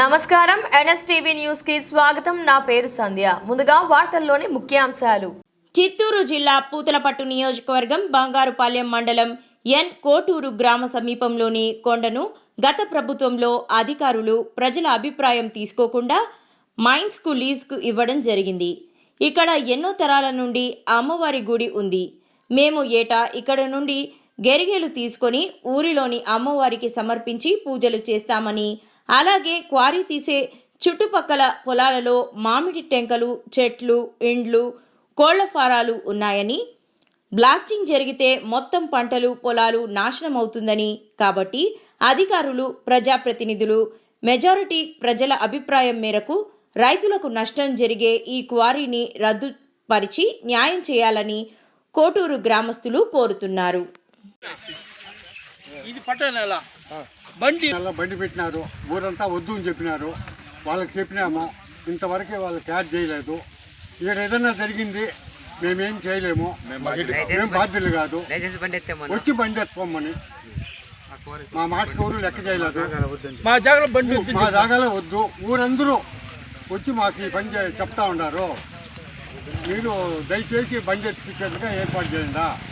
నమస్కారం. ఎన్ఎస్టీవీ న్యూస్కి స్వాగతం. నా పేరు సంధ్య. ముందుగా వార్తల్లోని ముఖ్యాంశాలు. చిత్తూరు జిల్లా పూతలపట్టు నియోజకవర్గం బంగారుపాలెం మండలం ఎన్ కోటూరు గ్రామ సమీపంలోని కొండను గత ప్రభుత్వంలో అధికారులు ప్రజల అభిప్రాయం తీసుకోకుండా మైన్స్కు లీజ్కు ఇవ్వడం జరిగింది. ఇక్కడ ఎన్నో తరాల నుండి అమ్మవారి గుడి ఉంది. మేము ఏటా ఇక్కడ నుండి గెరిగేలు తీసుకొని ఊరిలోని అమ్మవారికి సమర్పించి పూజలు చేస్తామని అలాగే క్వారీ తీసే చుట్టుపక్కల పొలాలలో మామిడి టెంకలు చెట్లు ఇండ్లు కోళ్ళ ఫారాలు ఉన్నాయని బ్లాస్టింగ్ జరిగితే మొత్తం పంటలు పొలాలు నాశనం అవుతుందని కాబట్టి అధికారులు ప్రజాప్రతినిధులు మెజారిటీ ప్రజల అభిప్రాయం మేరకు రైతులకు నష్టం జరిగే ఈ క్వారీని రద్దు పరిచి న్యాయం చేయాలని కోటూరు గ్రామస్తులు కోరుతున్నారు. ఇది పట్ట నెల. బండి. బండి పెట్టినారు. ఊరంతా వద్దు అని చెప్పినారు. వాళ్ళకి చెప్పినాము. ఇంతవరకు వాళ్ళు క్యాచ్ చేయలేదు. ఇక్కడ ఏదైనా జరిగింది మేమేం చేయలేము. మేము బాధ్యులు కాదు. వచ్చి బండి ఎత్తుకోమని. మా మాటకి ఊరు లెక్క చేయలేదు. మా జాగ్రత్త బండి ఉంది. మా జాగాలో వద్దు. ఊరందరూ వచ్చి మాకు ఈ పని చే- చెప్తా ఉన్నారు. మీరు దయచేసి బండి ఎత్తిపించేట్టుగా ఏర్పాటు చేయండి.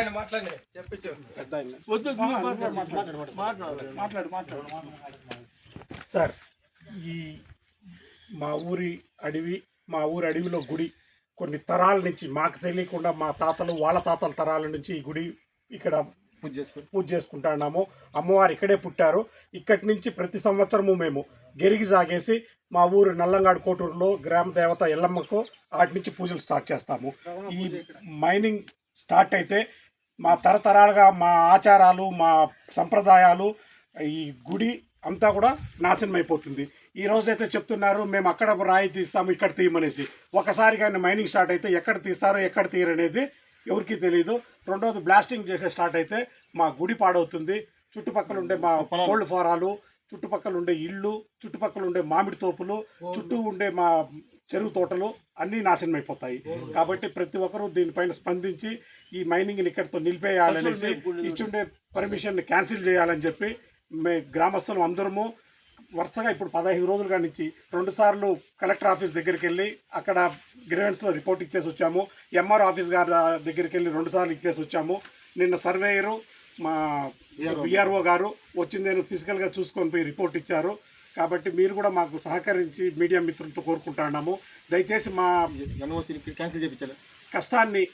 ఇవ్వండి వద్దు నువ్వు మాట్లాడు. మాట్లాడు మాట్లాడు మాట్లాడు. సార్ ఈ మా ఊరి అడవి మా ఊరి అడవిలో గుడి కొన్ని తరాల నుంచి మాకు తెలియకుండా మా తాతలు వాళ్ళ తాతల తరాల నుంచి ఈ గుడి ఇక్కడ పూజ చేసుకు పూజ చేసుకుంటున్నాము. అమ్మవారు ఇక్కడే పుట్టారు. ఇక్కడి నుంచి ప్రతి సంవత్సరము మేము గెరిగి సాగేసి మా ఊరు నల్లంగాడు కోటూరులో గ్రామ దేవత ఎల్లమ్మకు వాటి నుంచి పూజలు స్టార్ట్ చేస్తాము. ఈ మైనింగ్ స్టార్ట్ అయితే మా తరతరాలుగా మా ఆచారాలు మా సంప్రదాయాలు ఈ గుడి అంతా కూడా నాశనం అయిపోతుంది ఈ రోజైతే చెప్తున్నారు మేము అక్కడ రాయి తీస్తాము ఇక్కడ తీయమనేసి. ఒకసారి కానీ మైనింగ్ స్టార్ట్ అయితే ఎక్కడ తీస్తారో ఎక్కడ తీయరనేది ఎవరికీ తెలియదు రెండోది బ్లాస్టింగ్ చేసే స్టార్ట్ అయితే మా గుడి పాడవుతుంది. చుట్టుపక్కల ఉండే మా కోళ్ళు ఫారాలు చుట్టుపక్కల ఉండే ఇళ్ళు చుట్టుపక్కల ఉండే మామిడి తోపులు చుట్టూ ఉండే మా చెరువు తోటలు అన్నీ నాశనం అయిపోతాయి. కాబట్టి ప్రతి ఒక్కరూ దీనిపైన స్పందించి ఈ మైనింగ్ని ఇక్కడితో నిలిపేయాలనేసి ఇచ్చుండే పర్మిషన్ క్యాన్సిల్ చేయాలని చెప్పి మే గ్రామస్తులం అందరము వరుసగా ఇప్పుడు పదహైదు రోజులుగా నుంచి రెండు సార్లు కలెక్టర్ ఆఫీస్ దగ్గరికి వెళ్ళి అక్కడ గ్రీవెన్స్లో రిపోర్ట్ ఇచ్చేసి వచ్చాము. ఎంఆర్ ఆఫీస్ గారి దగ్గరికి వెళ్ళి రెండు సార్లు ఇచ్చేసి వచ్చాము. నిన్న సర్వేయరు మా విఆర్ఓ గారు. వచ్చింది నేను ఫిజికల్గా చూసుకొని పోయి రిపోర్ట్ ఇచ్చారు. కాబట్టి మీరు కూడా మాకు సహకరించి మీడియా మిత్రులతో కోరుకుంటున్నాము. దయచేసి మా క్యాన్సిల్ చేయించాలి. కష్టాన్ని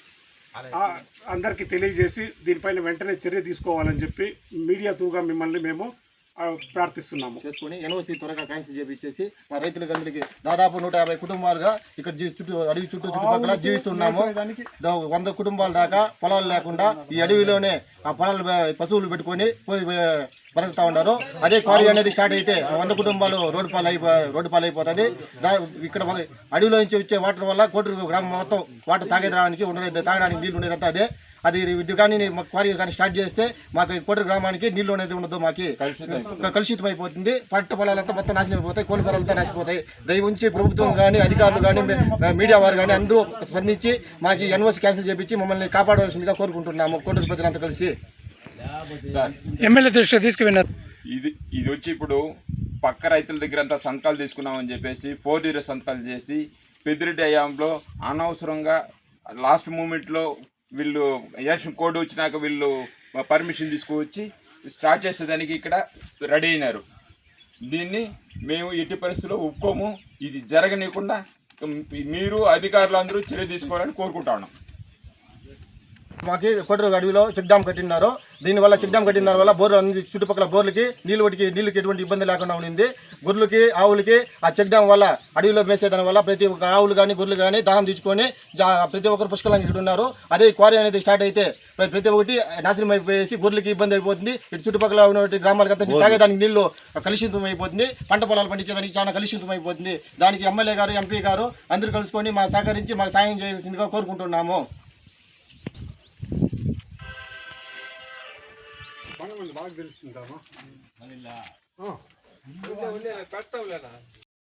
అందరికీ తెలియజేసి దీనిపైన వెంటనే చర్య తీసుకోవాలని చెప్పి మీడియా త్రూగా మిమ్మల్ని మేము ఆ, ప్రార్థిస్తున్నాము. చేసుకుని ఎన్ఓసి త్వరగా క్యాన్సిల్ చేపించేసి మా రైతులకందరికి దాదాపు నూట యాభై కుటుంబాలుగా ఇక్కడ చుట్టూ అడవి చుట్టూ చుట్టుపక్కల జీవిస్తున్నాము. వంద కుటుంబాల దాకా పొలాలు లేకుండా ఈ అడవిలోనే ఆ పొలాలు పశువులు పెట్టుకొని బతుకుతా ఉన్నారు. అదే క్వారీ అనేది స్టార్ట్ అయితే వంద కుటుంబాలు రోడ్డు పాలు అయిపో రోడ్డు పాలు అయిపోతుంది ఇక్కడ అడవిలో నుంచి వచ్చే వాటర్ వల్ల కోటూరు గ్రామం మొత్తం వాటర్ తాగేదానికి ఉండేది తాగడానికి నీళ్ళు ఉండేదంతా అదే. అది ఇది కానీ మాకు క్వారీ కానీ స్టార్ట్ చేస్తే మాకు ఈ కోటూరు గ్రామానికి నీళ్ళు అనేది ఉండదు మాకు. కలుషితం అయిపోతుంది పంట పొలాలంతా మొత్తం నాశనం అయిపోతాయి కోళ్ళ పొలాలంతా నాశపోతాయి. దయ ఉంచి ప్రభుత్వం కానీ అధికారులు కానీ మీడియా వారు కానీ అందరూ స్పందించి మాకు ఎన్ఓసి క్యాన్సిల్ చేపించి మమ్మల్ని కాపాడవలసిందిగా కోరుకుంటున్నాము. కోటూరు ప్రజలంతా కలిసి. ఎమ్మెల్యే దృష్టిలో తీసుకువెళ్ళారు ఇది ఇది వచ్చి ఇప్పుడు పక్క రైతుల దగ్గర అంతా సంతకాలు తీసుకున్నామని చెప్పేసి ఫోర్ ఇయర్ సంతకాలు చేసి పెద్దిరెడ్డి అయ్యాంలో అనవసరంగా లాస్ట్ మూమెంట్లో వీళ్ళు ఎలక్షన్ కోడ్ వచ్చినాక వీళ్ళు పర్మిషన్ తీసుకువచ్చి స్టార్ట్ చేసేదానికి ఇక్కడ రెడీ అయినారు. దీన్ని మేము ఎట్టి పరిస్థితుల్లో ఒప్పుకోము. ఇది జరగనీయకుండా మీరు అధికారులు అందరూ చర్య తీసుకోవాలని కోరుకుంటా ఉన్నాం. మాకు కొట్టరు అడవిలో చెక్ డ్యామ్ కట్టినారు. దీనివల్ల చెక్ డ్యామ్ కట్టిన వల్ల బోర్లు అన్ని చుట్టుపక్కల బోర్లకి నీళ్ళు వాటికి నీళ్ళకి ఎటువంటి ఇబ్బంది లేకుండా ఉండింది. గొర్రెలకి ఆవులకి ఆ చెక్ డ్యామ్ వల్ల అడవిలో మేసేదాని వల్ల ప్రతి ఒక్క ఆవులు కానీ గొర్రెలు కానీ దాహం తీసుకొని జా- ప్రతి ఒక్కరు పుష్కలంగా ఇక్కడ ఉన్నారు. అదే క్వారీ అనేది స్టార్ట్ అయితే ప్రతి ఒక్కటి నాశనం అయిపోయేసి గొర్రెలకి ఇబ్బంది అయిపోతుంది. ఇటు చుట్టుపక్కల ఉన్నటువంటి గ్రామాలకంతా తాగేదానికి నీళ్ళు కలుషితం అయిపోతుంది. పంట పొలాలు పండించేదానికి చాలా కలుషితం అయిపోతుంది. దానికి ఎమ్మెల్యే గారు ఎంపీ గారు అందరూ కలుసుకొని మా సహకరించి మాకు సాయం చేయాల్సిందిగా కోరుకుంటున్నాము. బాగా తెలుస్తుందమ్మా పెట్టవులేనా